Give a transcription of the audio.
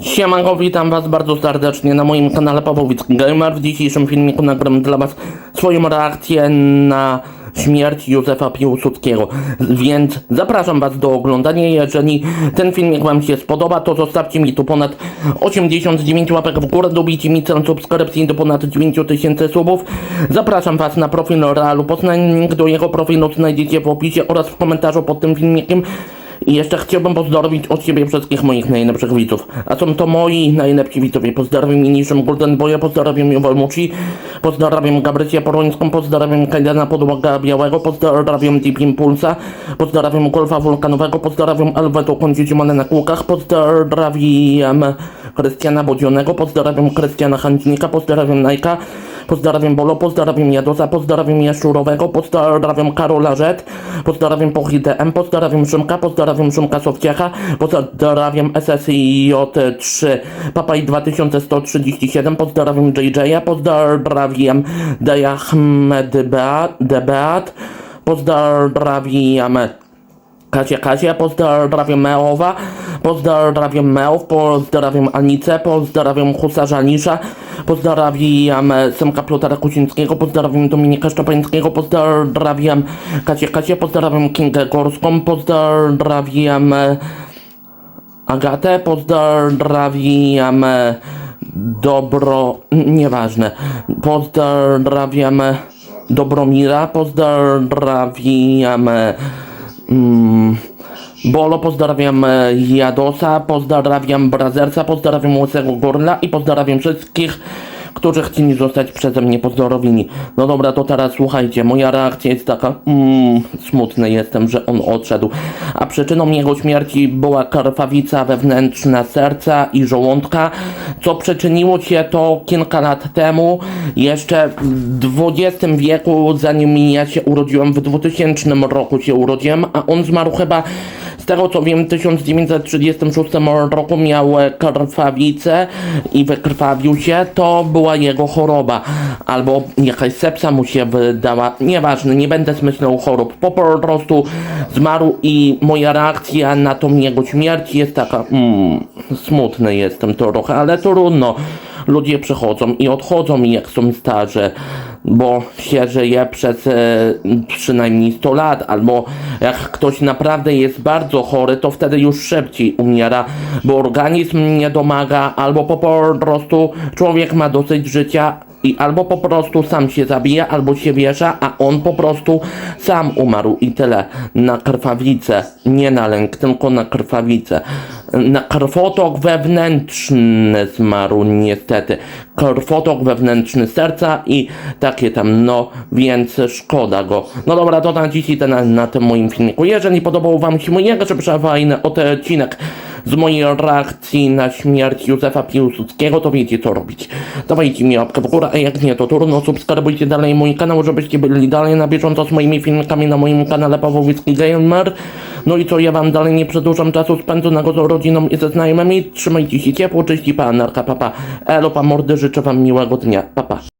Siemanko, witam was bardzo serdecznie na moim kanale Pawłowicki Gamer. W dzisiejszym filmiku nagram dla was swoją reakcję na śmierć Józefa Piłsudskiego. Więc zapraszam was do oglądania. Jeżeli ten filmik wam się spodoba, to zostawcie mi tu ponad 89 łapek w górę, dobijcie mi cel subskrypcji do ponad 9000 subów. Zapraszam was na profil Realu Poznań. Link do jego profilu znajdziecie w opisie oraz w komentarzu pod tym filmikiem. I jeszcze chciałbym pozdrowić od siebie wszystkich moich najlepszych widzów. A są to moi najlepsi widzowie. Pozdrawiam niniejszym Golden Boya, pozdrawiam Jowalmuci, pozdrawiam Gabrysię Porońską, pozdrawiam Kajdana Podłoga Białego, pozdrawiam Deep Impulsa, pozdrawiam Golfa Wulkanowego, pozdrawiam Alwetu Kądziedzimane na kółkach, pozdrawiam Krystiana Bodzionego, pozdrawiam Krystiana Handźnika, pozdrawiam Najka, pozdrawiam Bolo, pozdrawiam Jadosa, pozdrawiam Jaszczurowego, pozdrawiam Karola Rzet, pozdrawiam Pochitę M, pozdrawiam Szymka, pozdrawiam Szymka Sowciecha, pozdrawiam SSIJ3 Papaj 2137, pozdrawiam JJ'a, pozdrawiam Dejahmed pozdrawiam Kasia Kasia, pozdrawiam Meowa, pozdrawiam Meów, pozdrawiam Anicę, pozdrawiam Husarza Nisza, pozdrawiam Semka Piotra Kucińskiego, pozdrawiam Dominika Szczepańskiego, pozdrawiam Kasię Kasię, pozdrawiam Kingę Gorską, pozdrawiam Agatę, pozdrawiam Dobro... nieważne, pozdrawiam Dobromira, pozdrawiam Mm, Bolo, pozdrawiam e, Jadosa, pozdrawiam Brazersa, pozdrawiam Łysego Gorla i pozdrawiam wszystkich, którzy chcieli zostać przeze mnie pozdrowieni. No dobra, to teraz słuchajcie, moja reakcja jest taka, mm, smutny jestem, że on odszedł. A przyczyną jego śmierci była krwawica wewnętrzna serca i żołądka, co przyczyniło się to kilka lat temu, jeszcze w XX wieku, zanim ja się urodziłem, w 2000 roku się urodziłem, a on zmarł chyba z tego co wiem, w 1936 roku miał krwawicę i wykrwawił się, to była jego choroba. Albo jakaś sepsa mu się wydała. Nieważne, nie będę zmyślał chorób. Po prostu zmarł i moja reakcja na tą jego śmierć jest taka, mm, smutny jestem trochę, ale trudno. Ludzie przychodzą i odchodzą jak są starzy, bo się żyje przez e, przynajmniej 100 lat, albo jak ktoś naprawdę jest bardzo chory, to wtedy już szybciej umiera, bo organizm nie domaga, albo po prostu człowiek ma dosyć życia i albo po prostu sam się zabija, albo się wiesza, a on po prostu sam umarł i tyle. Na krwawicę, nie na lęk, tylko na krwawicę. Krwotok wewnętrzny zmarł niestety. Krwotok wewnętrzny serca i takie tam, no, więc szkoda go. No dobra, to na dzisiaj to na, na tym moim filmiku. Jeżeli podobał wam się mój jeszcze fajny odcinek z mojej reakcji na śmierć Józefa Piłsudskiego, to wiecie co robić. Dawajcie mi łapkę w górę, a jak nie, to trudno, subskrybujcie dalej mój kanał, żebyście byli dalej na bieżąco z moimi filmikami na moim kanale Pawłowicki Gamer. No i co, ja wam dalej nie przedłużam czasu spędzonego z rodziną i ze znajomymi. Trzymajcie się ciepło, cześć i pa, narka, papa. Elo, pa, mordy, życzę wam miłego dnia, papa.